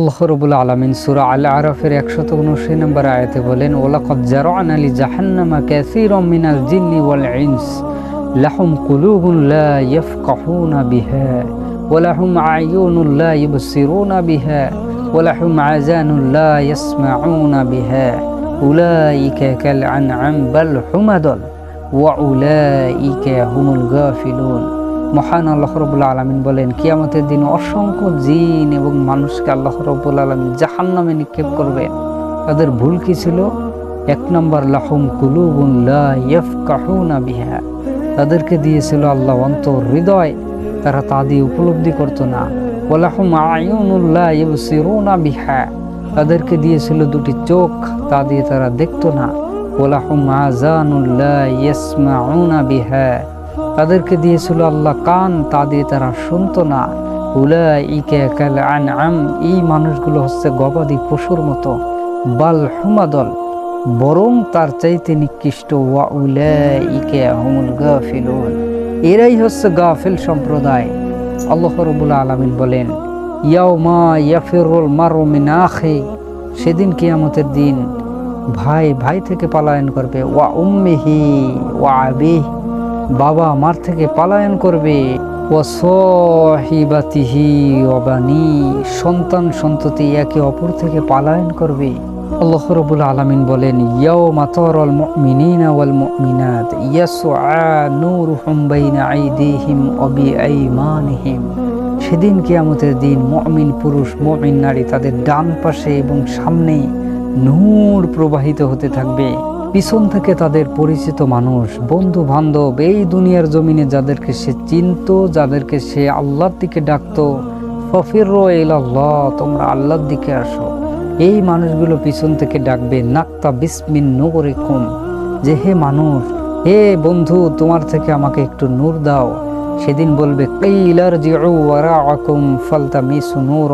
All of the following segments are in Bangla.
আল্লাহরবুল আলমিন সুরা আল আরফের একশত উনআশি নম্বর আয়াতে বলেন ওলাকত জারান আলী জাহান্নামা ক্যাসির মিনাল জিন্নি ওয়াল ইনস লাহুম কুলুবুন লা ইয়াফকাহুনা বিহা ওয়ালাহুম আয়ুনুন লা ইবসিরুনা বিহা ওয়ালাহুম আযানুন লা ইয়াসমাউনা বিহা উলাইকা কাল আনআম বাল হুমাদল ওয়া উলাইকা হুমুল গাফিলুন মহান আল্লাহ রবুল্লা আলমিন বলেন, কিয়ামতের দিন অসংখ্য জিন এবং মানুষকে আল্লাহ রবুল আলমিন জাহান নামে নিক্ষেপ করবেন তাদের ভুল কি ছিল? এক নম্বর, লাহম ইয়াফকাহুনা বিহা। তাদেরকে দিয়েছিল আল্লাহ অন্তর হৃদয়, তারা তা দিয়ে উপলব্ধি করতো না। ওলাহুম আয়ুনুল্লাহ ইবসিরুনা বিহা। তাদেরকে দিয়েছিল দুটি চোখ, তা দিয়ে তারা দেখতো না। ওলাহুম আজানুল্লাহ ইয়াসমাউনা বিহা। তাদেরকে দিয়েছিল আল্লাহ কান, তা দিয়ে তারা শুনতো না। এই মানুষগুলো হচ্ছে গবাদি পশুর মতো। বাল হুমাদল, বরং তার চাইতে নিকৃষ্ট এরাই হচ্ছে গাফিল সম্প্রদায়। আল্লাহ রবুল্লা আলমিন বলেন সেদিন কিয়ামতের দিন ভাই ভাই থেকে পলায়ন করবে, ওয়া উম্মিহি, ওয়া আবিহ। বাবা মার থেকে পলায়ন করবে। ও সহিবাতিহি অবানি সন্তান সন্ততি একে অপর থেকে পলায়ন করবে। আল্লাহ রবুল আলমিন বলেন ইয়াও মাতরল মিনিনা ওয়াল মুমিনাত ইয়াসআ নূরুহুম বাইনা আইদিহিম অবি আইমানিহিম সেদিন কিয়ামতের দিন মুমিন পুরুষ, মুমিন নারী তাদের ডান পাশে এবং সামনে নূর প্রবাহিত হতে থাকবে। পিছন থেকে তাদের পরিচিত মানুষ, বন্ধু বান্ধব, এই দুনিয়ার জমিনে যাদেরকে সে চিনত, যাদেরকে সে আল্লাহর দিকে ডাকতো, ফফির আল্লাহ তোমরা আল্লাহর দিকে আসো। এই মানুষগুলো পিছন থেকে ডাকবে, নাক্তা বিসমিন নগরে কুম যে, হে মানুষ, হে বন্ধু, তোমার থেকে আমাকে একটু নূর দাও। সেদিন বলবে কৈলার জিউ ওয়ারা আকুম ফালতা মিসু নূর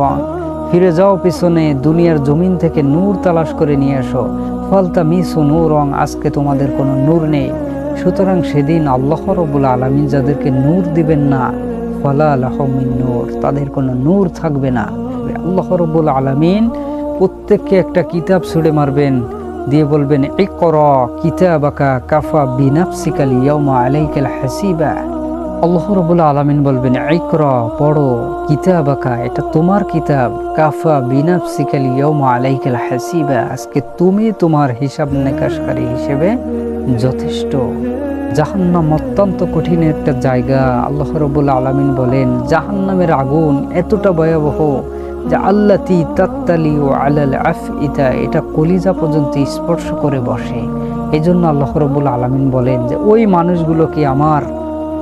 ফিরে যাও পিছনে, দুনিয়ার জমিন থেকে নূর তালাশ করে নিয়ে আসো ফলতা মিসু নূর রং আজকে তোমাদের কোনো নূর নেই। সুতরাং সেদিন আল্লাহ রবুল আলমিন যাদেরকে নূর দিবেন না, ফলা আলহমিন নূর, তাদের কোনো নূর থাকবে না। আল্লাহ রবুল আলমিন প্রত্যেককে একটা কিতাব ছুড়ে মারবেন, দিয়ে বলবেন এই কর কিতাব আকা কাফা বিনাফসিকাল ইয়মা আলাইকাল হাসিবা। আল্লাহ রবুল্লা আলমিন বলবেন, ইকর, পড়ো কিতাব আঁকা এটা তোমার কিতাব। কাফা বিনাফসিকাল ইয়মা আলাইকাল হাসিবা। আজকে তুমি তোমার হিসাব নিকাশকারী হিসেবে যথেষ্ট। জাহান্নাম অত্যন্ত কঠিন একটা জায়গা। আল্লাহ রবুল্লা আলমিন বলেন, জাহান্নামের আগুন এতটা ভয়াবহ যে আল্লাতি তাত্তালি ও আলাল আফ ইতা এটা কলিজা পর্যন্ত স্পর্শ করে বসে। এই জন্য আল্লাহ রবুল্লা আলমিন বলেন যে, ওই মানুষগুলো কি আমার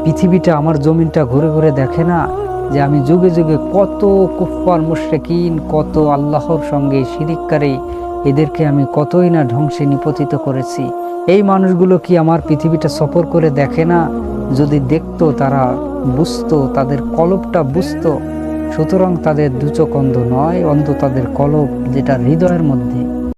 পৃথিবীটা, আমার জমিনটা ঘুরে ঘুরে দেখে না যে আমি যুগে যুগে কত কুফার মুশ্রেকিন, কত আল্লাহর সঙ্গে শিরিককারে, এদেরকে আমি কতই না ধ্বংসে নিপতিত করেছি। এই মানুষগুলো কি আমার পৃথিবীটা সফর করে দেখে না? যদি দেখতো, তারা বুঝতো, তাদের কলবটা বুঝতো। সুতরাং তাদের দুচক অন্ধ নয়, অন্ধ তাদের কলব যেটা হৃদয়ের মধ্যে।